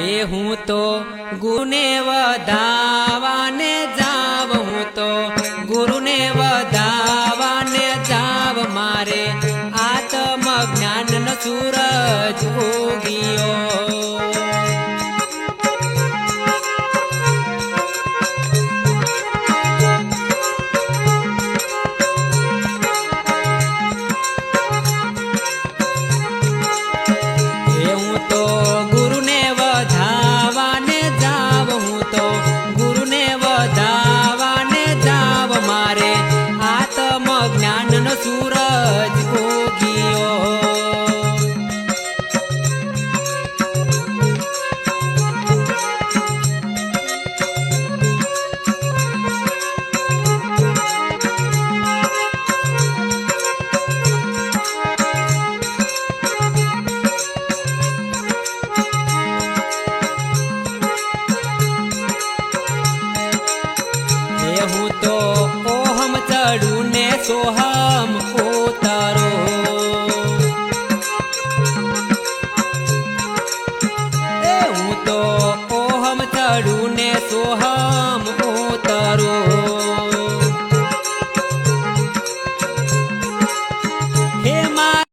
હે હું તો ગુને વધાવાને જાવ હું તો. ગુરુને વધાવાને જાવ મારે. આત્મ જ્ઞાનનો સૂરજ ઉગિયો. લાડુ ને સોહામ ઉતારો. એ હું તો ઓહમ ચાડુ ને સોહામ